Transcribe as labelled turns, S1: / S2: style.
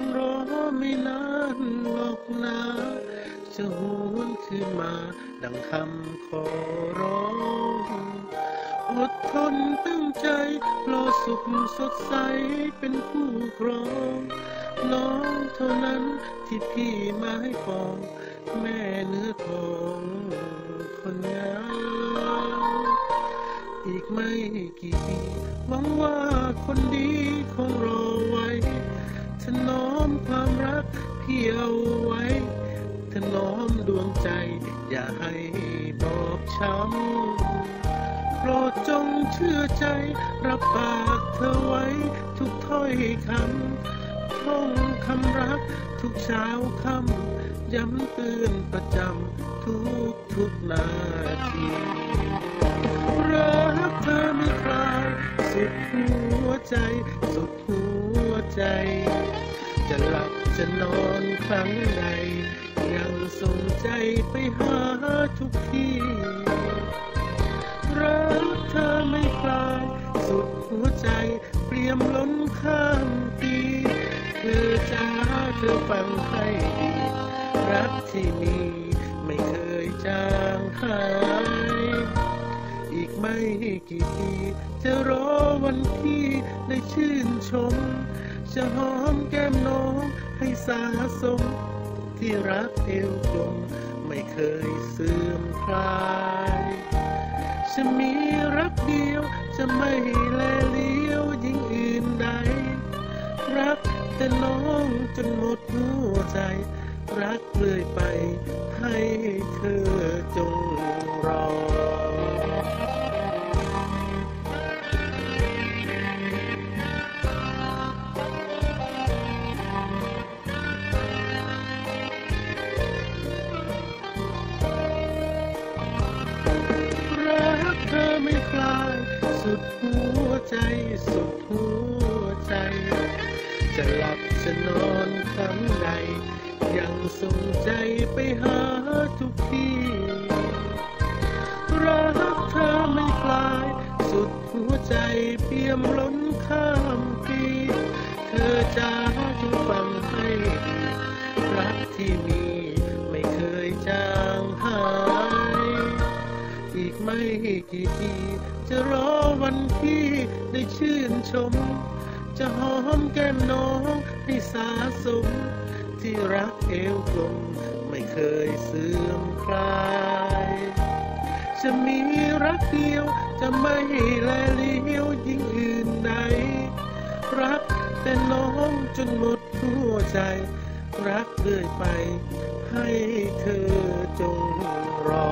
S1: งรอไม่นานหรอกนะจะหวนคืนมาดังคำขอร้อง อดทนตั้งใจรอสุขสดใสเป็นคู่ครอง น้องเท่านั้นที่พี่มาให้ปอง แม่เนื้อทองคนงาม อีกไม่กี่ปีหวังว่าคนดีคงรอไว้ถนอมความรักพี่เอาไว้ถนอมดวงใจ อย่าให้บอบช้ำโปรดจงเชื่อใจ รับปากเธอไว้ ทุกถ้อยคำท่องคำรัก ทุกเช้าคำย้ำเตือนประจำทุกทุกนาทีรัก สุดหัวใจ สุดหัวใจ จะหลับจะนอนครั้งใดยังส่งใจไปหาทุกที่ รักเธอไม่คลายสุดหัวใจเปลี่ยมล้นข้ามปีเธอจ้าเธอฟังให้ดีรักที่มีไม่เคยจางหาย กไม่กี่ปี จะรอวันที่ได้ชื่นชม จะหอมแก้มน้องให้สาสม ที่รักเอวกลมไม่เคยเสื่อมคลายจะมีรักเดียวจะไม่แลเลี้ยวยิ่งอื่นใด รักแต่น้องจนหมดหัวใจ รักเลยไปให้เธอจง สุดหัวใจสุดหัวใจ จะหลับจะนอนครั้งใด ยังส่งใจไปหาทุกที่ รักเธอไม่คลาย สุดหัวใจเปี่ยมล้นข้ามปี เธอจ้าจงฟังให้รักที่มี กไม่กี่ปีจะรอวันที่ได้ชื่นชม จะหอมแก้มน้องให้สาสม ที่รักเอวกลมไม่เคยเสื่อมคลาย จะมีรักเดียวจะไม่แลเลี้ยวยิ่งอื่นใด รักแต่น้องจนหมดหัวใจ รักเรื่อยไปให้เธอจงรอ